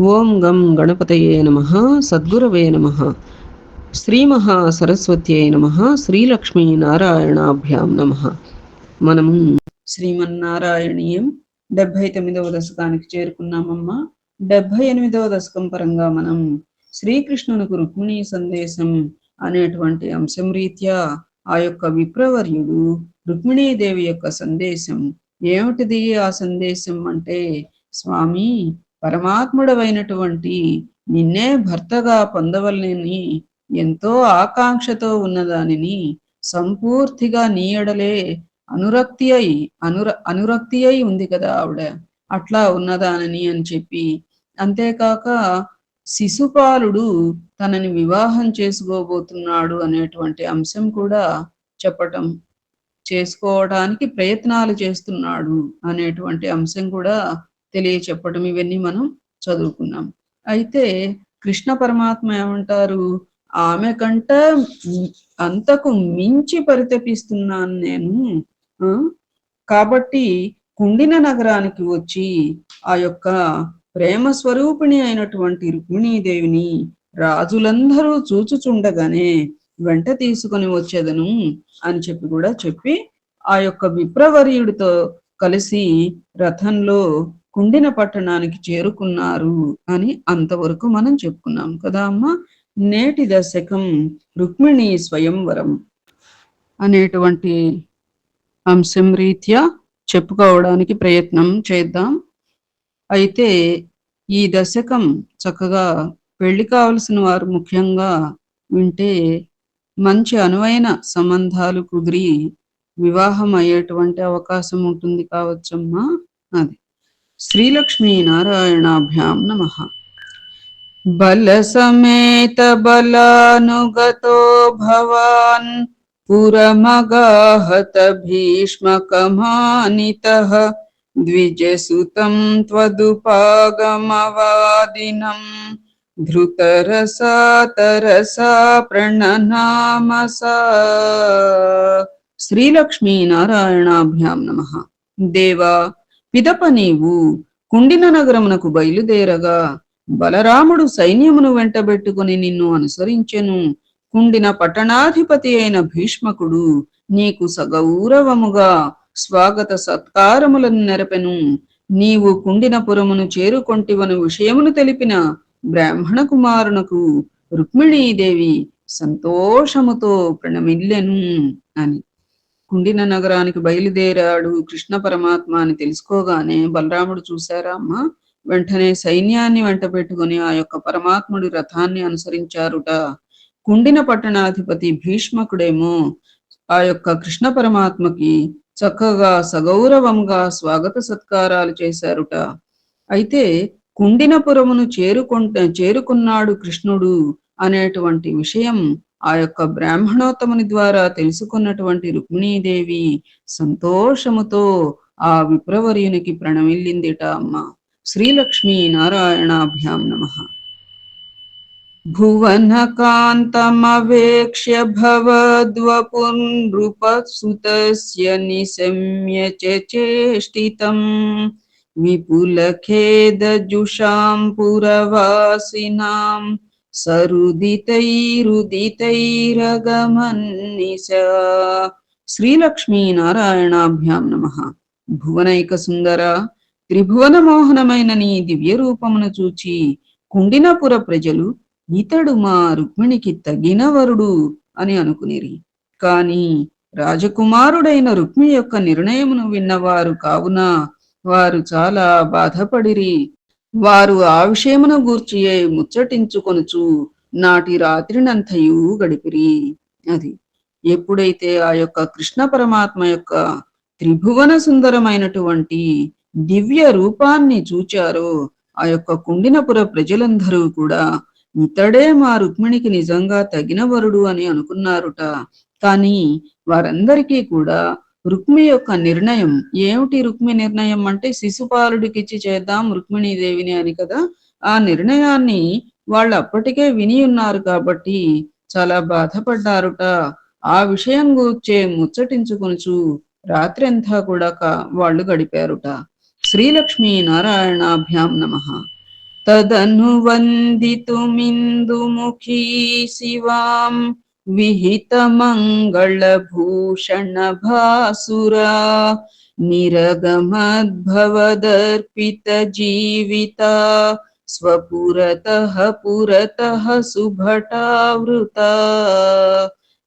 ఓం గం గణపతయే నమ సద్గురవే నమ. శ్రీమహా సరస్వత్యై నమ శ్రీలక్ష్మీ నారాయణాభ్యాం నమ. మనము శ్రీమన్నారాయణీయం డెబ్భై తొమ్మిదవ దశకానికి చేరుకున్నామమ్మా. డెబ్భై ఎనిమిదవ దశకం పరంగా మనం శ్రీకృష్ణునికి రుక్మిణీ సందేశం అనేటువంటి అంశం రీత్యా ఆ యొక్క విప్రవర్యుడు రుక్మిణీదేవి యొక్క సందేశం ఏమిటిది ఆ సందేశం అంటే స్వామి పరమాత్ముడవైనటువంటి నిన్నే భర్తగా పొందవలనని ఎంతో ఆకాంక్షతో ఉన్నదానిని సంపూర్తిగా నీయడలే అనురక్తి అయి అనుర అనురక్తి అయి ఉంది కదా ఆవిడ. అట్లా ఉన్నదానని అని చెప్పి అంతేకాక శిశుపాలుడు తనని వివాహం చేసుకోబోతున్నాడు అనేటువంటి అంశం కూడా చెప్పటం చేసుకోవడానికి ప్రయత్నాలు చేస్తున్నాడు అనేటువంటి అంశం కూడా తెలియచెప్పటం ఇవన్నీ మనం చదువుకున్నాం. అయితే కృష్ణ పరమాత్మ ఏమంటారు? ఆమె కంట అంతకు మించి పరితపిస్తున్నాను నేను ఆ? కాబట్టి కుండిన నగరానికి వచ్చి ఆ యొక్క ప్రేమ స్వరూపిణి అయినటువంటి రుక్మిణీదేవిని రాజులందరూ చూచుచుండగానే వెంట తీసుకొని వచ్చేదను అని చెప్పి కూడా చెప్పి ఆ యొక్క విప్రవర్యుడితో కలిసి రథంలో కుండిన పట్టణానికి చేరుకున్నారు అని అంతవరకు మనం చెప్పుకున్నాం కదా అమ్మ. నేటి దశకం రుక్మిణి స్వయంవరం అనేటువంటి అంశం రీత్యా చెప్పుకోవడానికి ప్రయత్నం చేద్దాం. అయితే ఈ దశకం చక్కగా పెళ్ళి కావలసిన వారు ముఖ్యంగా వింటే మంచి అనువైన సంబంధాలు కుదిరి వివాహం అయ్యేటువంటి అవకాశం ఉంటుంది కావచ్చమ్మా. అది श्रीलक्ष्मी नारायणाभ्याम नमः। बल समेत बलानुगतो भवान् पुरमगाहत भीष्मकमानितः द्विजसुतं त्वदुपागमवादिनम् धृतरसा तरसा प्रणनामसा। श्रीलक्ष्मीनारायणाभ्यां नमः। देवा పిదప నీవు కుండిన నగరమునకు బయలుదేరగా బలరాముడు సైన్యమును వెంటబెట్టుకుని నిన్ను అనుసరించెను. కుండిన పట్టణాధిపతి అయిన భీష్మకుడు నీకు సగౌరవముగా స్వాగత సత్కారములను నెరపెను. నీవు కుండినపురమును చేరుకొంటివను విషయమును తెలిపిన బ్రాహ్మణ కుమారునకు రుక్మిణీదేవి సంతోషముతో ప్రణమిల్లెను అని. కుండిన నగరానికి బయలుదేరాడు కృష్ణ పరమాత్మ అని తెలుసుకోగానే బలరాముడు చూశారా అమ్మ! వెంటనే సైన్యాన్ని వెంట పెట్టుకుని ఆ యొక్క పరమాత్ముడి రథాన్ని అనుసరించారుట. కుండిన పట్టణాధిపతి భీష్మకుడేమో ఆ యొక్క కృష్ణ పరమాత్మకి చక్కగా సగౌరవంగా స్వాగత సత్కారాలు చేశారుట. అయితే కుండినపురమును చేరుకుంట చేరుకున్నాడు కృష్ణుడు అనేటువంటి విషయం ఆ యొక్క బ్రాహ్మణోత్తముని ద్వారా తెలుసుకున్నటువంటి రుక్మిణీదేవి సంతోషముతో ఆ విప్రవర్యునికి ప్రణమిల్లిందిట అమ్మ శ్రీలక్ష్మీ నారాయణాభ్యాం నమ भुवनकान्तमवेक्ष्य भवद्वपुनृपसुतस्य निशम्य च चेष्टितम् विपुलखेदजुषां पुरवासिनां సరుదితైరుదితైరగమన్నిశ. శ్రీలక్ష్మీనారాయణాభ్యాం నమ. భువనైక సుందర త్రిభువన మోహనమైన నీ దివ్య రూపమును చూచి కుండినపుర ప్రజలు ఇతడు మా రుక్మిణికి తగిన వరుడు అని అనుకునిరి. కాని రాజకుమారుడైన రుక్మి యొక్క నిర్ణయమును విన్నవారు కావున వారు చాలా బాధపడిరి. వారు ఆ విషయమును గూర్చియే ముచ్చటించుకొనుచు నాటి రాత్రినంతయు గడిపిరి అది. ఎప్పుడైతే ఆ యొక్క కృష్ణ పరమాత్మ యొక్క త్రిభువన సుందరమైనటువంటి దివ్య రూపాన్ని చూచారో ఆ యొక్క కుండినపుర ప్రజలందరూ కూడా ఇతడే మా రుక్మిణికి నిజంగా తగిన వరుడు అని అనుకున్నారుట. కానీ వారందరికీ కూడా రుక్మి యొక్క నిర్ణయం ఏమిటి రుక్మి నిర్ణయం అంటే శిశుపాలుడికిచ్చి చేద్దాం రుక్మిణీదేవిని అని కదా. ఆ నిర్ణయాన్ని వాళ్ళు అప్పటికే విని ఉన్నారు కాబట్టి చాలా బాధపడ్డారుట. ఆ విషయం గూర్చే ముచ్చటించుకొనుచు రాత్రంతా కూడా వాళ్ళు గడిపారుట. శ్రీలక్ష్మీ నారాయణాభ్యాం నమ. తదను వందితుమిందుముఖీ శివాం. విహిత మంగళభూషణ భాసురా నిరగమద్భవదర్పిత జీవిత స్వపురతః పురతః సుభటావృత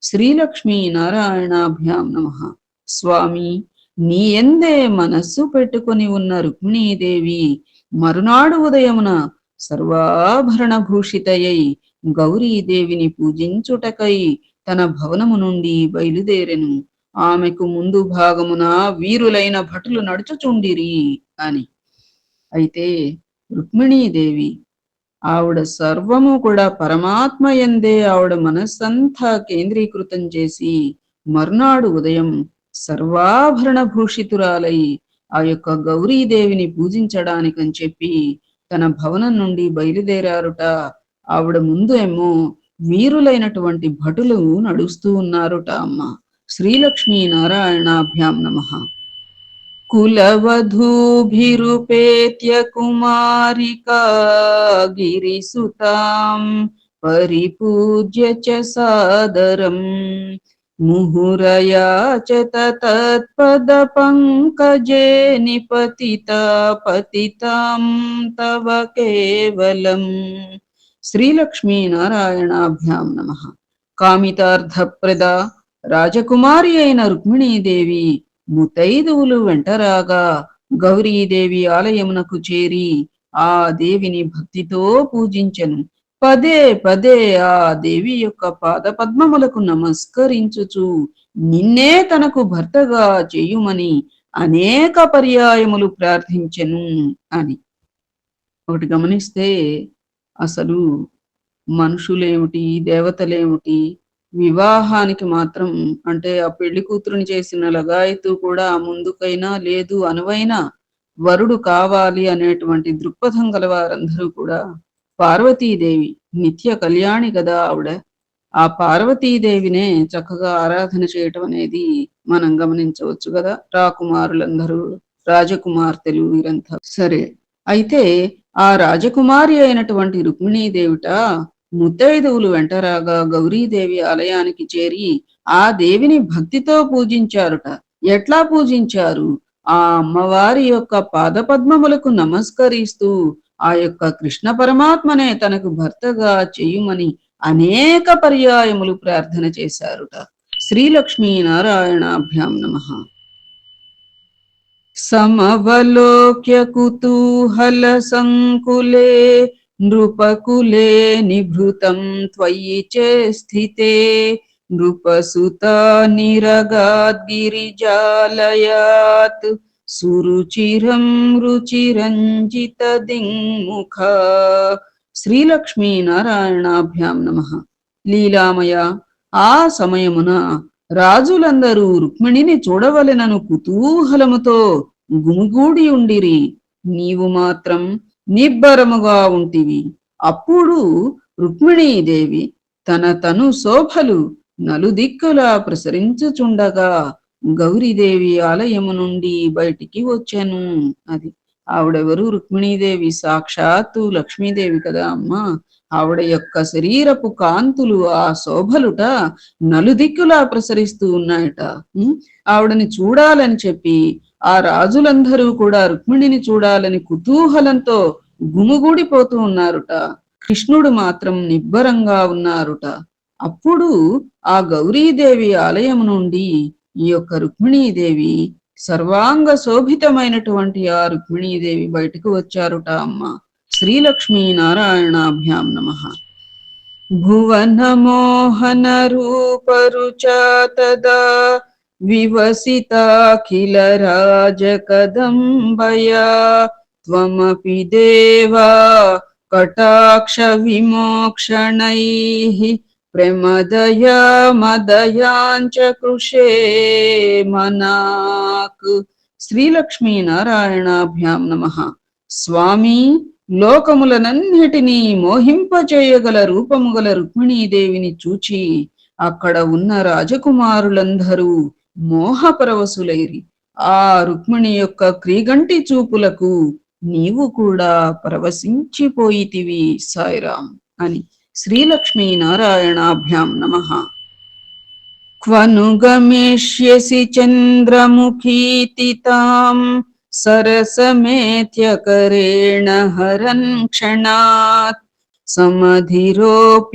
శ్రీలక్ష్మీ నారాయణాభ్యాం నమ స్వామి నీ ఎందే మనస్సు పెట్టుకొని ఉన్న రుక్మిణీదేవి మరునాడు ఉదయమున సర్వాభరణ భూషితయై గౌరీదేవిని పూజించుటకై తన భవనము నుండి బయలుదేరెను. ఆమెకు ముందు భాగమున వీరులైన భటులు నడుచుచుండిరి అని. అయితే రుక్మిణీదేవి ఆవిడ సర్వము కూడా పరమాత్మ ఎందే ఆవిడ మనస్సంతా కేంద్రీకృతం చేసి మర్నాడు ఉదయం సర్వాభరణ భూషితురాలై ఆ యొక్క గౌరీదేవిని పూజించడానికని చెప్పి తన భవనం నుండి బయలుదేరారుట ఆవిడ ముందు ఏమో వీరులైనటువంటి భటులు నడుస్తూ ఉన్నారుట అమ్మ. శ్రీలక్ష్మీ నారాయణాభ్యాం నమ. కులవధూభిరుపేత్య కుమారికా గిరిసుతాం పరిపూజ్య చ సాదరం. ముహురయా చ తత్పద పంకజే నిపతిత పతితాం తవ కేవలం. శ్రీలక్ష్మీ నారాయణాభ్యాం నమ. కామితార్థప్రద రాజకుమారి అయిన రుక్మిణీదేవి ముతైదువులు వెంటరాగా గౌరీదేవి ఆలయమునకు చేరి ఆ దేవిని భక్తితో పూజించెను. పదే పదే ఆ దేవి యొక్క పాద పద్మములకు నమస్కరించుచు నిన్నే తనకు భర్తగా చేయుమని అనేక పర్యాయములు ప్రార్థించెను అని. ఒకటి గమనిస్తే అసలు మనుషులేమిటి? దేవతలేమిటి? వివాహానికి మాత్రం అంటే ఆ పెళ్ళి కూతురుని చేసిన లగాయతు కూడా ముందుకైనా లేదు అనువైనా వరుడు కావాలి అనేటువంటి దృక్పథం గల వారందరూ కూడా పార్వతీదేవి నిత్య కళ్యాణి కదా ఆవిడ. ఆ పార్వతీదేవినే చక్కగా ఆరాధన చేయటం అనేది మనం గమనించవచ్చు కదా రాకుమారులందరూ రాజకుమార్తెలు వీరంతా. సరే అయితే ఆ రాజకుమారి అయినటువంటి రుక్మిణీదేవిట ముత్తైదువులు వెంటరాగా గౌరీదేవి ఆలయానికి చేరి ఆ దేవిని భక్తితో పూజించారుట. ఎట్లా పూజించారు? ఆ అమ్మవారి యొక్క పాదపద్మములకు నమస్కరిస్తూ ఆ యొక్క కృష్ణ పరమాత్మనే తనకు భర్తగా చేయుమని అనేక పర్యాయములు ప్రార్థన చేశారుట. శ్రీలక్ష్మీ నారాయణాభ్యాం నమ. సమవలోక్య కుతూహల సంకులే నృపకులే నిభృతం త్వయి చే స్థితే నృపసుత నిరగాద్గిరిజాలయాత్ సురుచిరం రుచిరంజిత దింగ్ముఖ శ్రీలక్ష్మీ నారాయణాభ్యాం నమ లీలామయ ఆ సమయమున రాజులందరూ రుక్మిణిని చూడవలెనను కుతూహలముతో గుమిగూడి ఉండిరి. నీవు మాత్రం నిబ్బరముగా ఉంటివి. అప్పుడు రుక్మిణీదేవి తన తను శోభలు నలుదిక్కులా ప్రసరించుచుండగా గౌరీదేవి ఆలయము నుండి బయటికి వచ్చాను అది. ఆవిడెవరు? రుక్మిణీదేవి. సాక్షాత్తు లక్ష్మీదేవి కదా అమ్మా. ఆవిడ యొక్క శరీరపు కాంతులు ఆ శోభలుట నలుదిక్కులా ప్రసరిస్తూ ఉన్నాయట. ఆవిడని చూడాలని చెప్పి ఆ రాజులందరూ కూడా రుక్మిణిని చూడాలని కుతూహలంతో గుమిగూడిపోతూ ఉన్నారుట. కృష్ణుడు మాత్రం నిబ్బరంగా ఉన్నారుట. అప్పుడు ఆ గౌరీదేవి ఆలయం నుండి ఈ యొక్క రుక్మిణీదేవి సర్వాంగ శోభితమైనటువంటి ఆ రుక్మిణీదేవి బయటకు వచ్చారుట అమ్మ. श्रीलक्ष्मीनारायणाभ्यां नमः। भुवनमोहनरूपरुचा तदा विवसिता किल राजकदम्बया त्वमपि देवा कटाक्षविमोक्षणैः प्रमदया मदयाञ्च कृशे मनाक् श्रीलक्ष्मीनारायणाभ्यां नमः। स्वामी లోకములనన్నిటినీ మోహింపచేయగల రూపము గల రుక్మిణీదేవిని చూచి అక్కడ ఉన్న రాజకుమారులందరూ మోహపరవశులైరి. ఆ రుక్మిణి యొక్క క్రీగంటి చూపులకు నీవు కూడా పరవశించిపోయితివి సాయిరాం అని శ్రీలక్ష్మీ నారాయణాభ్యాం నమ. క్వను గమిష్యసి చంద్రముఖీతి తాం సరసమేత్యకరేణ హరన్ క్షణాత్ సమధిరోప్యరథం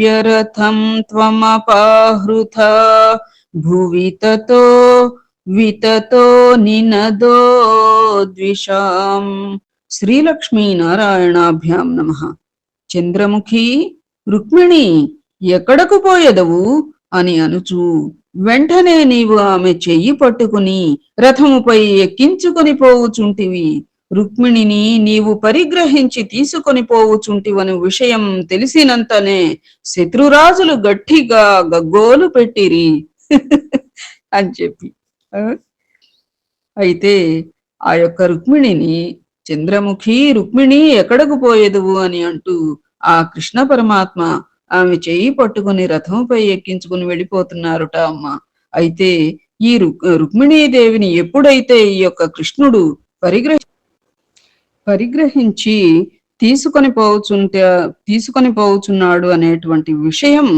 త్వమపాహృత భువి తతో వితతో నినదో ద్విషాం శ్రీలక్ష్మీ నారాయణాభ్యాం నమ చంద్రముఖి రుక్మిణి ఎక్కడకు పోయెదవు అని అనుచు వెంటనే నీవు ఆమె చెయ్యి పట్టుకుని రథముపై ఎక్కించుకొని పోవుచుంటివి. రుక్మిణిని నీవు పరిగ్రహించి తీసుకొని పోవుచుంటివని విషయం తెలిసినంతనే శత్రురాజులు గట్టిగా గగ్గోలు పెట్టిరి అని చెప్పి. అయితే ఆ యొక్క రుక్మిణిని చంద్రముఖి రుక్మిణి ఎక్కడకు పోయేదువు? అని అంటూ ఆ కృష్ణ పరమాత్మ ఆమె చెయ్యి పట్టుకుని రథంపై ఎక్కించుకుని వెళ్ళిపోతున్నారుట అమ్మ. అయితే ఈ రుక్మిణీ రుక్మిణీదేవిని ఎప్పుడైతే ఈ యొక్క కృష్ణుడు పరిగ్రహ పరిగ్రహించి తీసుకొని పోవచుంటే తీసుకొని పోవచున్నాడు అనేటువంటి విషయం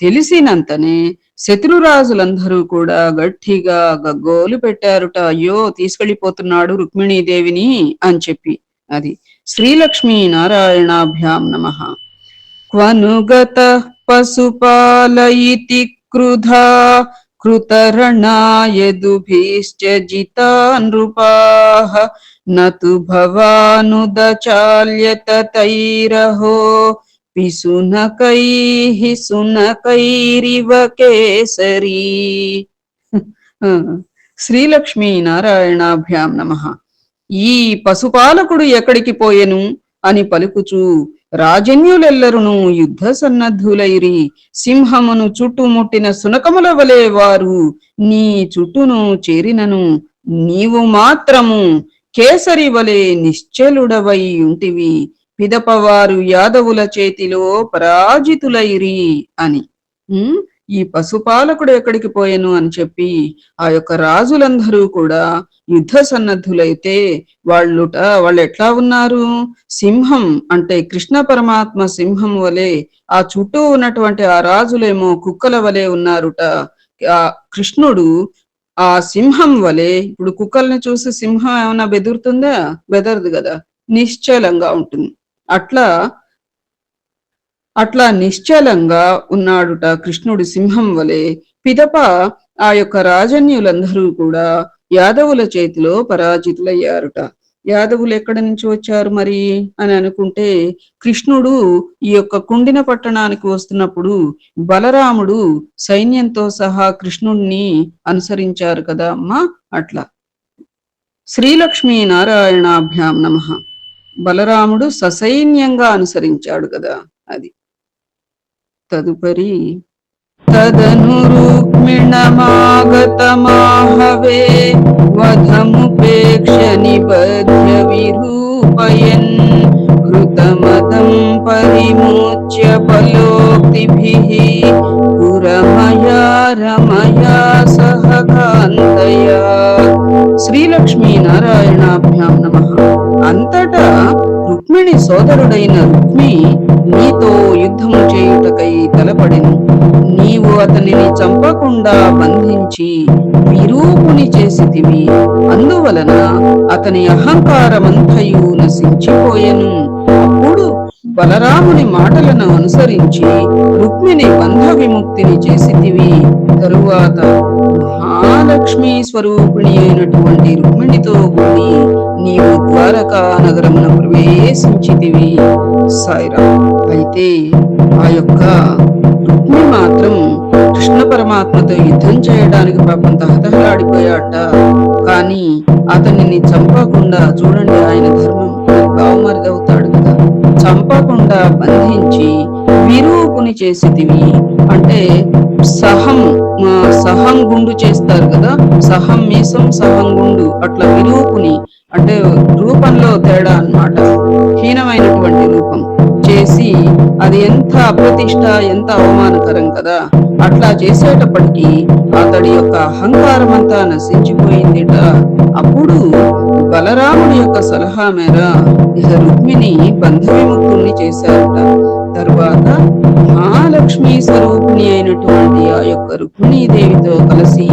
తెలిసినంతనే శత్రురాజులందరూ కూడా గట్టిగా గగ్గోలు పెట్టారుట. అయ్యో తీసుకెళ్ళిపోతున్నాడు రుక్మిణీదేవిని అని చెప్పి. అది శ్రీలక్ష్మీ నారాయణాభ్యాం నమ. వనుగత పశుపాలయితి క్రుధా కృతరణాయదుభిశ్చ జితా నృపాః నతు భవానుదచాల్యత తైరహో పిసునకైః సునకైరివ కేసరీ శ్రీలక్ష్మీ నారాయణాభ్యాం నమ ఈ పశుపాలకుడు ఎక్కడికి పోయెను అని పలుకుచూ రాజన్యులెల్లరును యుద్ధ సన్నద్ధులైరి. సింహమును చుట్టుముట్టిన సునకముల వలె వారు నీ చుట్టూను చేరినను. నీవు మాత్రము కేసరి వలె నిశ్చలుడవై ఉంటివి. పిదపవారు యాదవుల చేతిలో పరాజితులైరి అని. ఈ పశుపాలకుడు ఎక్కడికి పోయెను అని చెప్పి ఆ యొక్క రాజులందరూ కూడా యుద్ధ సన్నద్ధులైతే వాళ్ళుట వాళ్ళు ఎట్లా ఉన్నారు? సింహం అంటే కృష్ణ పరమాత్మ సింహం వలె ఆ చుట్టూ ఉన్నటువంటి ఆ రాజులేమో కుక్కల వలె ఉన్నారుట. ఆ కృష్ణుడు ఆ సింహం వలె ఇప్పుడు కుక్కల్ని చూసి సింహం ఏమైనా బెదురుతుందా? బెదరదు కదా. నిశ్చలంగా ఉంటుంది. అట్లా అట్లా నిశ్చలంగా ఉన్నాడుట కృష్ణుడు సింహం వలె. పిదప ఆ యొక్క రాజన్యులందరూ కూడా యాదవుల చేతిలో పరాజితులయ్యారుట. యాదవులు ఎక్కడి నుంచి వచ్చారు మరి అని అనుకుంటే కృష్ణుడు ఈ యొక్క కుండిన పట్టణానికి వస్తున్నప్పుడు బలరాముడు సైన్యంతో సహా కృష్ణుణ్ణి అనుసరించారు కదా అమ్మా? అట్లా. శ్రీలక్ష్మీ నారాయణాభ్యాం నమ. బలరాముడు ససైన్యంగా అనుసరించాడు కదా అది. తదుపరి తదను రుక్మిణమాగతమాహవే వధముపేక్ష నిబధ్య విరూపయన్ హృతమతం పరిమోచ్య బలోక్తిభిః పురమయా రమయా సహ కాంతయా శ్రీలక్ష్మీ నారాయణాభ్యాం నమ. అంతటా రుక్మిణి సోదరుడైన రుక్మి నీతో యుద్ధము చేయుటకై తలపడెను. నీవు అతనిని చంపకుండా బంధించి విరూపుని చేసితివి. అందువలన అతని అహంకారమంతయు నశించిపోయెను. బలరాముని మాటలను అనుసరించి రుక్మిణి బంధ విముక్తిని చేసితివి. తరువాత మహాలక్ష్మి స్వరూపిణి అయినటువంటి రుక్మిణితో కూడి నీవు ద్వారకా నగరమును ప్రవేశించితివి. సాయిరా అయితే ఆ యొక్క రుక్మి మాత్రం కృష్ణ పరమాత్మతో యుద్ధం చేయడానికి పాపం తహతహలాడిపోయాట. కానీ అతనిని చంపకుండా చూడండి ఆయన ధర్మం బావమరిదవుతాడు కదా. చంపకుండా బంధించి విరూపుని చేసేదివి అంటే సహం సహం గుండు చేస్తారు కదా? సహం మీసం సహం గుండు అట్లా విరూపుని అంటే రూపంలో తేడా అన్నమాట. హీనమైనటువంటి రూపం. చేసి అది ఎంత అప్రతిష్ట ఎంత అవమానకరం కదా? అట్లా చేసేటప్పటికి అతడి యొక్క అహంకారం అంతా నశించిపోయిందిట. అప్పుడు బలరాముడి యొక్క సలహా మేర ఇక రుక్మిణి బంధ విముక్తుల్ని చేశారట. తరువాత మహాలక్ష్మి స్వరూపిణి అయినటువంటి ఆ యొక్క రుక్మిణీదేవితో కలిసి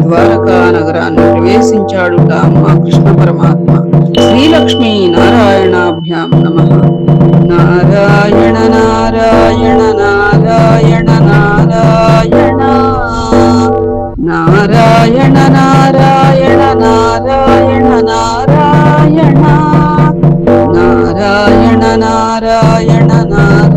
ద్వారకా నగరాన్ని ప్రవేశించాడుట మా కృష్ణ పరమాత్మ. శ్రీలక్ష్మి నారాయణాభ్యాం నమ. నారాయణ నారాయణ నారాయణ నారాయణ. నారాయణ నారాయణ నారాయణ నారాయణ. నారాయణ నారాయణ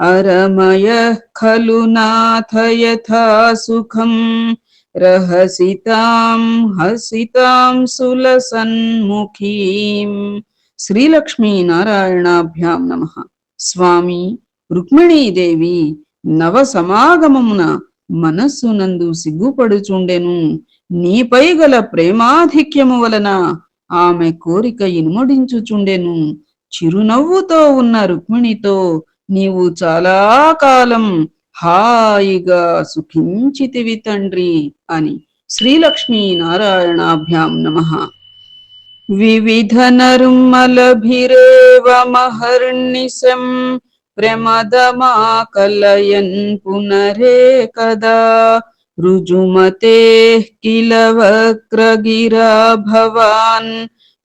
అరమయ ఖలు नाथ రహసితాం హసితాం సులసన్ముఖీం. हसितां శ్రీలక్ష్మీనారాయణాభ్యాం నమ. స్వామి రుక్మిణీదేవి నవ సమాగమమున మనస్సు నందు సిగ్గుపడుచుండెను. నీపై గల ప్రేమాధిక్యము వలన ఆమె కోరిక ఇనుమడించుచుండెను. చిరునవ్వుతో ఉన్న రుక్మిణితో నీవు చాలా కాలం హాయిగా సుఖించితివి తండ్రి అని శ్రీలక్ష్మీ నారాయణాభ్యాం నమః. వివిధ నరుమలభిరేవ మహర్నిశం ప్రమదమాకలయన్ పునరేకదా రుజుమతే కిల వక్రగిరా భవాన్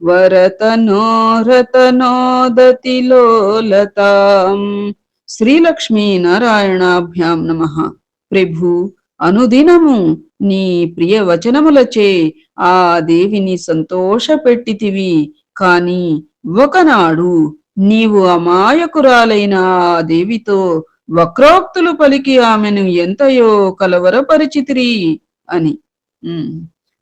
వరతనోరతనోదతి లోలతాం. శ్రీలక్ష్మీ నారాయణాభ్యాం నమ. ప్రభు అనుదినము నీ ప్రియ వచనములచే ఆ దేవిని సంతోషపెట్టితివి. కాని ఒకనాడు నీవు అమాయకురాలైన ఆ దేవితో వక్రోక్తులు పలికి ఆమెను ఎంతయో కలవరపరిచితిరి అని.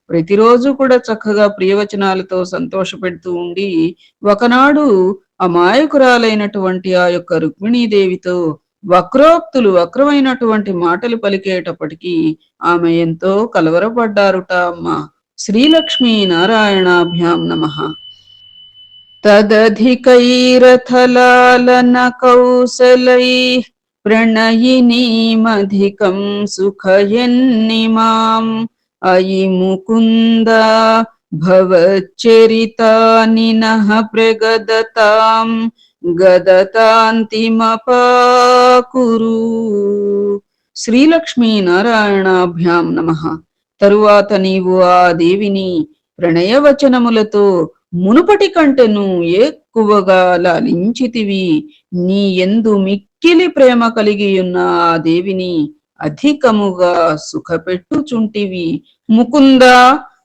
ప్రతిరోజు కూడా చక్కగా ప్రియవచనాలతో సంతోషపెడుతూ ఉండి ఒకనాడు అమాయకురాలైనటువంటి ఆ యొక్క రుక్మిణీదేవితో వక్రోక్తులు వక్రమైనటువంటి మాటలు పలికేటప్పటికీ ఆమె ఎంతో కలవరపడ్డారుట అమ్మ. శ్రీలక్ష్మీ నారాయణాభ్యాం నమః. తదధికైరథలాలన కౌశలై ప్రణయినీమధికం సుఖయన్నిమాం అయి ముకుంద భవచ్చరితాని నః ప్రగదతాం గదతాంతిమపాకురు. శ్రీలక్ష్మీ నారాయణాభ్యాం నమ. తరువాత నీవు ఆ దేవిని ప్రణయవచనములతో మునుపటి కంటెను ఎక్కువగా లాలించితివి. నీ ఎందు మిక్కిలి ప్రేమ కలిగి ఉన్న ఆ దేవిని అధికముగా సుఖపెట్టుచుంటివి. ముకుంద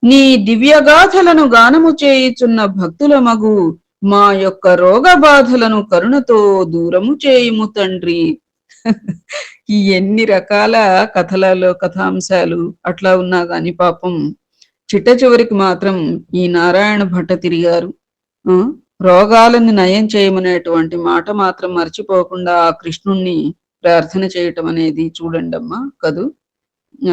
నీ దివ్యగాథలను గానము చేయుచున్న భక్తుల మగు మా యొక్క రోగ బాధలను కరుణతో దూరము చేయుము తండ్రి. ఈ ఎన్ని రకాల కథలలో కథాంశాలు అట్లా ఉన్నా గాని పాపం చిట్ట చివరికి మాత్రం ఈ నారాయణ భట్ట తిరిగారు. ఆ, రోగాలను నయం చేయమనేటువంటి మాట మాత్రం మర్చిపోకుండా ఆ కృష్ణుణ్ణి ప్రార్థన చేయటం అనేది చూడండమ్మా కదూ?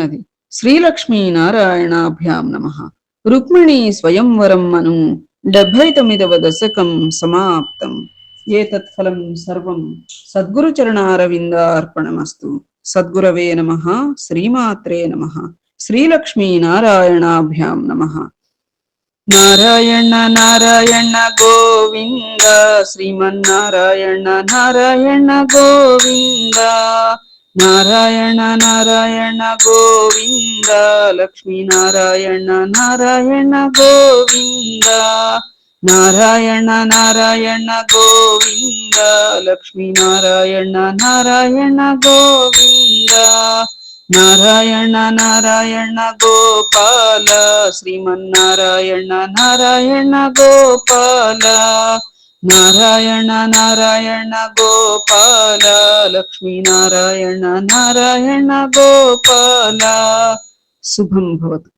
అది. శ్రీలక్ష్మీనారాయణాభ్యాం నమ. రుక్మిణీ స్వయంవరం అను డెబ్బై తొమ్మిదవ దశకం సమాప్తం. ఏతత్ ఫలం సర్వం. సద్గురుచరణారవిందార్పణమస్తు సద్గురవే నమ. శ్రీమాత్రే నమ. శ్రీలక్ష్మీనారాయణాభ్యాం నమ. నారాయణ నారాయణ గోవింద. శ్రీమన్నారాయణ నారాయణ గోవింద. నారాయణ నారాయణ గోవింద లక్ష్మీ నారాయణ నారాయణ గోవింద నారాయణ నారాయణ గోవింద లక్ష్మీ నారాయణ నారాయణ గోవింద నారాయణ నారాయణ గోపాల శ్రీమన్నారాయణ నారాయణ గోపాల నారాయణ నారాయణ గోపాల లక్ష్మీ నారాయణ నారాయణ గోపాల శుభం భవతు